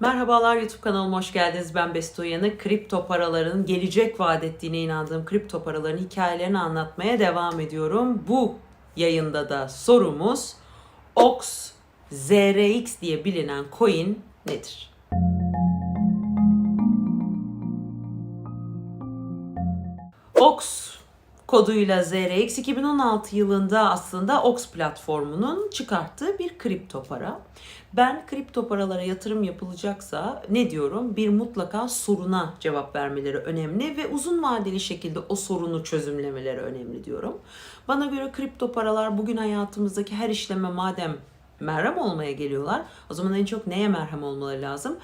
Merhabalar YouTube kanalıma hoş geldiniz. Ben Besto Uyanık. Kripto paraların gelecek vaat ettiğine inandığım kripto paraların hikayelerini anlatmaya devam ediyorum. Bu yayında da sorumuz OX ZRX diye bilinen coin nedir? OX koduyla ZRX 2016 yılında aslında OX platformunun çıkarttığı bir kripto para. Ben kripto paralara yatırım yapılacaksa ne diyorum? Bir mutlaka soruna cevap vermeleri önemli ve uzun vadeli şekilde o sorunu çözümlemeleri önemli diyorum. Bana göre kripto paralar bugün hayatımızdaki her işleme madem merhem olmaya geliyorlar, o zaman en çok neye merhem olmaları lazım?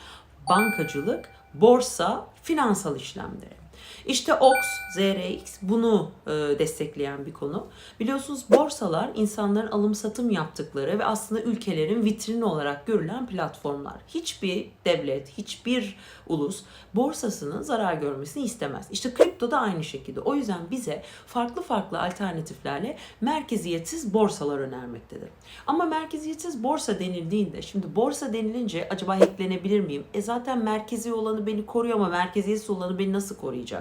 Bankacılık, borsa, finansal işlemleri. İşte OX, ZRX bunu e, destekleyen bir konu. Biliyorsunuz borsalar insanların alım satım yaptıkları ve aslında ülkelerin vitrini olarak görülen platformlar. Hiçbir devlet, hiçbir ulus borsasının zarar görmesini istemez. İşte kripto da aynı şekilde. O yüzden bize farklı farklı alternatiflerle merkeziyetsiz borsalar önermektedir. Ama merkeziyetsiz borsa denildiğinde, şimdi borsa denilince acaba hacklenebilir miyim? E zaten merkezi olanı beni koruyor ama merkeziyetsiz olanı beni nasıl koruyacak?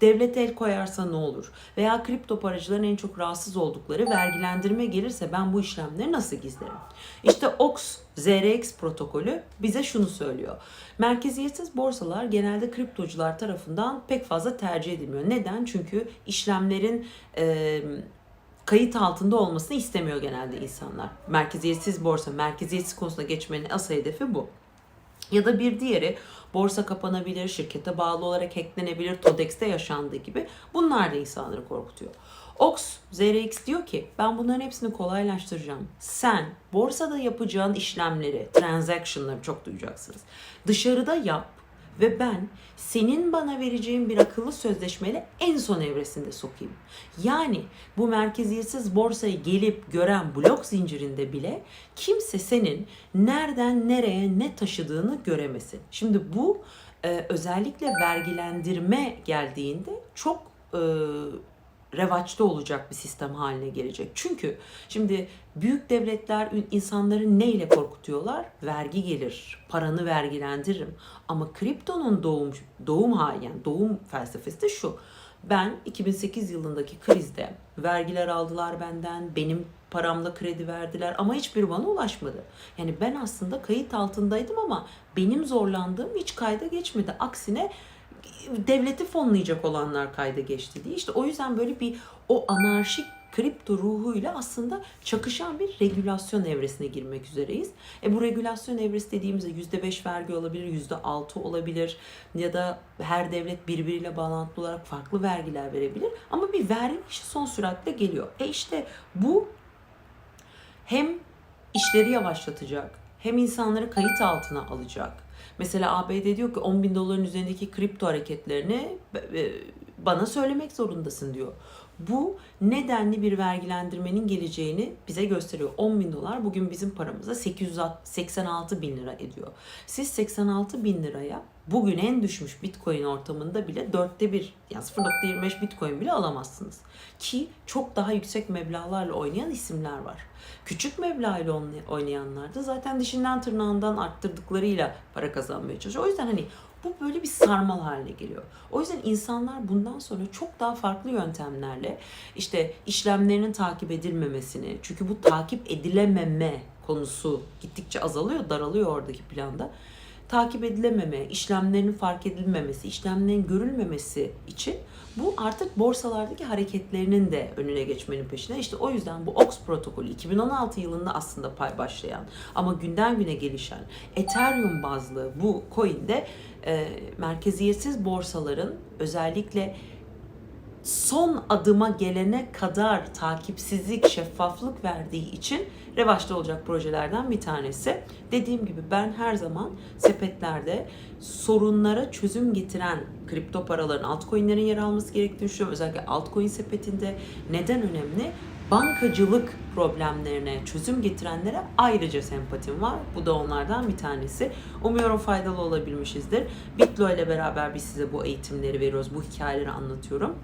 Devlet el koyarsa ne olur? Veya kripto paracıların en çok rahatsız oldukları vergilendirme gelirse ben bu işlemleri nasıl gizlerim? İşte OX ZRX protokolü bize şunu söylüyor. Merkeziyetsiz borsalar genelde kriptocular tarafından pek fazla tercih edilmiyor. Neden? Çünkü işlemlerin e, kayıt altında olmasını istemiyor genelde insanlar. Merkeziyetsiz borsa, merkeziyetsiz konusuna geçmenin asıl hedefi bu. Ya da bir diğeri borsa kapanabilir, şirkete bağlı olarak hacklenebilir, TODEX'te yaşandığı gibi bunlar da insanları korkutuyor. Ox, ZRX diyor ki ben bunların hepsini kolaylaştıracağım. Sen borsada yapacağın işlemleri, transaction'ları çok duyacaksınız. Dışarıda yap ve ben senin bana vereceğin bir akıllı sözleşmeyle en son evresinde sokayım. Yani bu merkeziyetsiz borsayı gelip gören blok zincirinde bile kimse senin nereden nereye ne taşıdığını göremesin. Şimdi bu e, özellikle vergilendirme geldiğinde çok e, revaçta olacak bir sistem haline gelecek. Çünkü şimdi büyük devletler insanları neyle korkutuyorlar? Vergi gelir, paranı vergilendiririm. Ama kriptonun doğum doğum hali yani doğum felsefesi de şu. Ben 2008 yılındaki krizde vergiler aldılar benden, benim paramla kredi verdiler ama hiçbir bana ulaşmadı. Yani ben aslında kayıt altındaydım ama benim zorlandığım hiç kayda geçmedi. Aksine devleti fonlayacak olanlar kayda geçti diye. İşte o yüzden böyle bir o anarşik kripto ruhuyla aslında çakışan bir regülasyon evresine girmek üzereyiz. E bu regülasyon evresi dediğimizde %5 vergi olabilir, %6 olabilir ya da her devlet birbiriyle bağlantılı olarak farklı vergiler verebilir. Ama bir vergi işi son süratle geliyor. E işte bu hem işleri yavaşlatacak, hem insanları kayıt altına alacak, Mesela ABD diyor ki 10 bin doların üzerindeki kripto hareketlerini bana söylemek zorundasın diyor. Bu nedenli bir vergilendirmenin geleceğini bize gösteriyor. 10 bin dolar bugün bizim paramıza 886 bin lira ediyor. Siz 86 bin liraya bugün en düşmüş bitcoin ortamında bile dörtte bir yani 0.25 bitcoin bile alamazsınız. Ki çok daha yüksek meblalarla oynayan isimler var. Küçük meblağıyla oynayanlar da zaten dişinden tırnağından arttırdıklarıyla para kazanmaya çalışıyor. O yüzden hani bu böyle bir sarmal haline geliyor. O yüzden insanlar bundan sonra çok daha farklı yöntemlerle işte işlemlerinin takip edilmemesini çünkü bu takip edilememe konusu gittikçe azalıyor, daralıyor oradaki planda takip edilememe, işlemlerin fark edilmemesi, işlemlerin görülmemesi için bu artık borsalardaki hareketlerinin de önüne geçmenin peşinde. İşte o yüzden bu OX protokolü 2016 yılında aslında pay başlayan ama günden güne gelişen Ethereum bazlı bu coin'de e, merkeziyetsiz borsaların özellikle son adıma gelene kadar takipsizlik, şeffaflık verdiği için revaçta olacak projelerden bir tanesi. Dediğim gibi ben her zaman sepetlerde sorunlara çözüm getiren kripto paraların, altcoin'lerin yer alması gerektiğini düşünüyorum. Özellikle altcoin sepetinde neden önemli? bankacılık problemlerine çözüm getirenlere ayrıca sempatim var. Bu da onlardan bir tanesi. Umuyorum faydalı olabilmişizdir. Bitlo ile beraber biz size bu eğitimleri veriyoruz, bu hikayeleri anlatıyorum.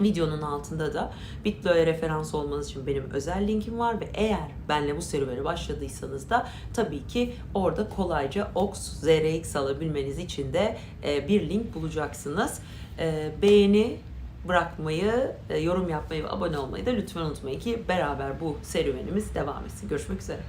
Videonun altında da Bitlo'ya referans olmanız için benim özel linkim var ve eğer benle bu serüvene başladıysanız da tabii ki orada kolayca OX, ZRX alabilmeniz için de e, bir link bulacaksınız. E, beğeni bırakmayı, e, yorum yapmayı ve abone olmayı da lütfen unutmayın ki beraber bu serüvenimiz devam etsin. Görüşmek üzere.